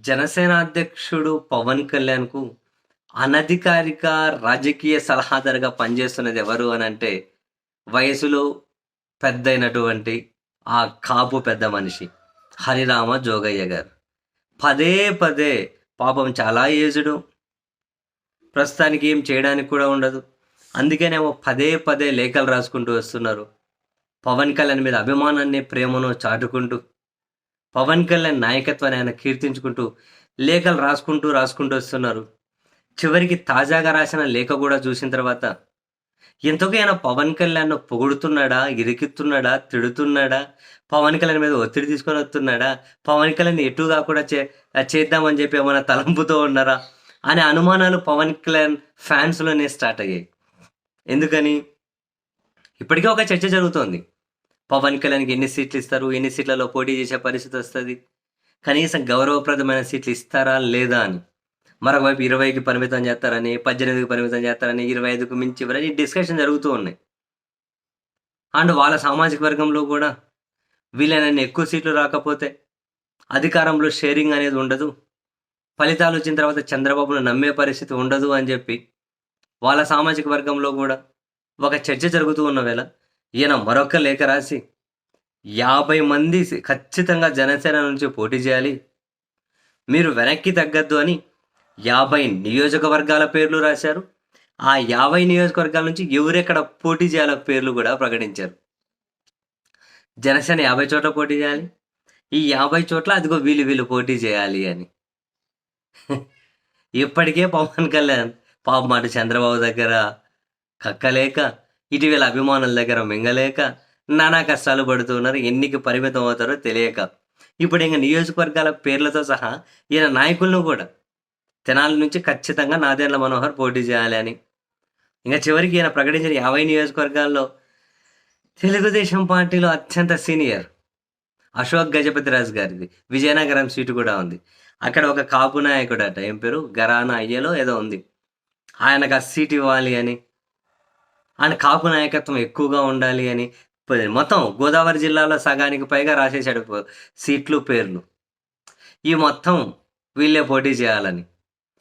జనసేన అధ్యక్షుడు పవన్ కళ్యాణ్‌కు అనధికారిక రాజకీయ సలహాదారుగా పనిచేస్తున్నది ఎవరు అని అంటే వయసులో పెద్దయినటువంటి ఆ కాపు పెద్ద మనిషి హరిరామ జోగయ్య గారు. పదే పదే పాపం చాలా ఏజుడు ప్రస్తుతానికి ఏం చేయడానికి కూడా ఉండదు. అందుకేనేమో పదే పదే లేఖలు రాసుకుంటూ వస్తున్నారు. పవన్ కళ్యాణ్ మీద అభిమానాన్ని, ప్రేమను చాటుకుంటూ, పవన్ కళ్యాణ్ నాయకత్వాన్ని ఆయన కీర్తించుకుంటూ లేఖలు రాసుకుంటూ, రాసుకుంటూ వస్తున్నారు. చివరికి తాజాగా రాసిన లేఖ కూడా చూసిన తర్వాత ఎంతకీ ఆయన పవన్ కళ్యాణ్‌ను పొగుడుతున్నాడా? ఇరికిత్తున్నాడా? తిడుతున్నాడా? పవన్ కళ్యాణ్ మీద ఒత్తిడి తీసుకొని వస్తున్నాడా? పవన్ కళ్యాణ్ ఎటు కాకుండా చే చేద్దామని చెప్పి ఏమైనా తలంపుతో ఉన్నారా? అనే అనుమానాలు పవన్ కళ్యాణ్ ఫ్యాన్స్‌లోనే స్టార్ట్ అయ్యాయి. ఎందుకని? ఇప్పటికే ఒక చర్చ జరుగుతోంది. పవన్ కళ్యాణ్‌కి ఎన్ని సీట్లు ఇస్తారు? ఎన్ని సీట్లలో పోటీ చేసే పరిస్థితి వస్తుంది కనీసం గౌరవప్రదమైన సీట్లు ఇస్తారా? లేదా? అని. మరోవైపు 20కి పరిమితం చేస్తారని, 18కి పరిమితం చేస్తారని, 25కు మించి ఇవ్వరని డిస్కషన్ జరుగుతూ ఉన్నాయి. అండ్ వాళ్ళ సామాజిక వర్గంలో కూడా వీలైనన్ని ఎక్కువ సీట్లు రాకపోతే అధికారంలో షేరింగ్ అనేది ఉండదు. ఫలితాలు వచ్చిన తర్వాత చంద్రబాబును నమ్మే పరిస్థితి ఉండదు అని చెప్పి వాళ్ళ సామాజిక వర్గంలో కూడా ఒక చర్చ జరుగుతూ ఉన్న వేళ ఈయన మరొక లేఖ రాసి 50 మంది ఖచ్చితంగా జనసేన నుంచి పోటీ చేయాలి. మీరు వెనక్కి తగ్గద్దు అని 50 నియోజకవర్గాల పేర్లు రాశారు. ఆ 50 నియోజకవర్గాల నుంచి ఎవరెక్కడ పోటీ చేయాల పేర్లు కూడా ప్రకటించారు. జనసేన 50 చోట్ల పోటీ చేయాలి. ఈ 50 చోట్ల అదిగో వీళ్ళు వీళ్ళు పోటీ చేయాలి అని. ఇప్పటికే పవన్ కళ్యాణ్ పాపం మాట చంద్రబాబు దగ్గర కక్కలేక, ఇటీవల అభిమానుల దగ్గర మింగలేక నానా కష్టాలు పడుతున్నారు ఎన్నికి పరిమితం అవుతారో తెలియక. ఇప్పుడు ఇంక నియోజకవర్గాల పేర్లతో సహా ఈయన నాయకులను కూడా తెనాలి నుంచి ఖచ్చితంగా నాదేర్ల మనోహర్ పోటీ చేయాలి అని. ఇంకా చివరికి ఈయన ప్రకటించిన 50 నియోజకవర్గాల్లో తెలుగుదేశం పార్టీలో అత్యంత సీనియర్ అశోక్ గజపతిరాజు గారిది విజయనగరం సీటు కూడా ఉంది. అక్కడ ఒక కాపు నాయకుడట ఏం పేరు గరానా అయ్యేలో ఏదో ఉంది. ఆయనకు ఆ సీట్ ఇవ్వాలి అని. అండ్ కాపు నాయకత్వం ఎక్కువగా ఉండాలి అని మొత్తం గోదావరి జిల్లాలో సగానికి పైగా రాసేసాడు సీట్లు, పేర్లు. ఈ మొత్తం వీళ్ళే పోటీ చేయాలని.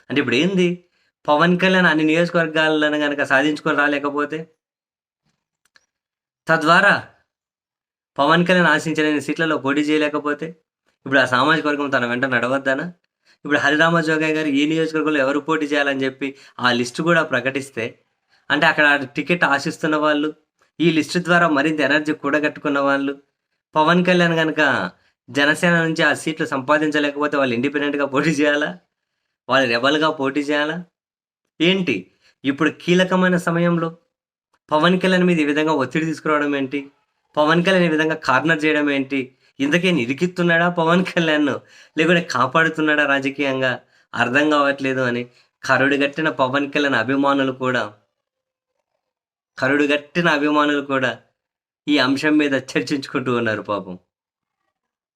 అంటే ఇప్పుడు ఏంది? పవన్ కళ్యాణ్ అన్ని నియోజకవర్గాలను కనుక సాధించుకొని రాలేకపోతే తద్వారా పవన్ కళ్యాణ్ ఆశించిన సీట్లలో పోటీ చేయలేకపోతే ఇప్పుడు ఆ సామాజిక వర్గం తన వెంట నడవద్దనా? ఇప్పుడు హరిరామ జోగయ్య గారు ఏ నియోజకవర్గంలో ఎవరు పోటీ చేయాలని చెప్పి ఆ లిస్ట్ కూడా ప్రకటిస్తే అంటే అక్కడ టికెట్ ఆశిస్తున్న వాళ్ళు, ఈ లిస్ట్ ద్వారా మరింత ఎనర్జీ కూడగట్టుకున్న వాళ్ళు, పవన్ కళ్యాణ్ కనుక జనసేన నుంచి ఆ సీట్లు సంపాదించలేకపోతే వాళ్ళు ఇండిపెండెంట్‌గా పోటీ చేయాలా? వాళ్ళు రెబల్గా పోటీ చేయాలా? ఏంటి? ఇప్పుడు కీలకమైన సమయంలో పవన్ కళ్యాణ్ మీద ఈ విధంగా ఒత్తిడి తీసుకురావడం ఏంటి? పవన్ కళ్యాణ్ ఈ విధంగా కార్నర్ చేయడం ఏంటి? ఇంతకే ఇరికిత్తున్నాడా పవన్ కళ్యాణ్ లేకుంటే కాపాడుతున్నాడా రాజకీయంగా? అర్థం కావట్లేదు అని కరుడు కట్టిన పవన్ కళ్యాణ్ అభిమానులు కూడా కరుడుగట్టిన అభిమానులు కూడా ఈ అంశం మీద చర్చించుకుంటూ ఉన్నారు పాపం.